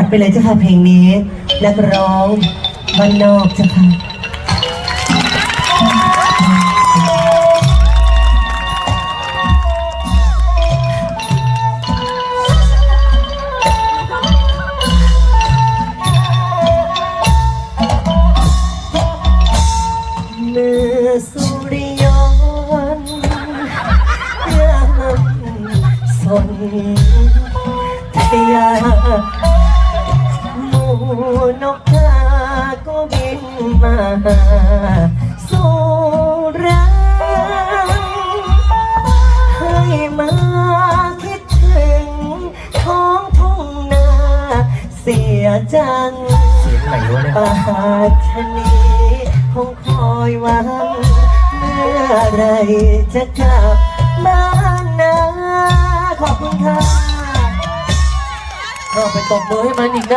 จัดไปเลยเจ้าค่ะเพลงนี้ นักร้องบ้านนอกเจ้าค่ะเมื่อสุริยนยามสนทยา สู่รังให้มาคิดถึงท้องทุ่งนาเสียจังเสียงไหนวะเนี่ยปาชนีคงคอยหวังเมื่อไรจะกลับบ้านนะขอบคุณค่ะก็ไปตบมือให้มันอีกนะ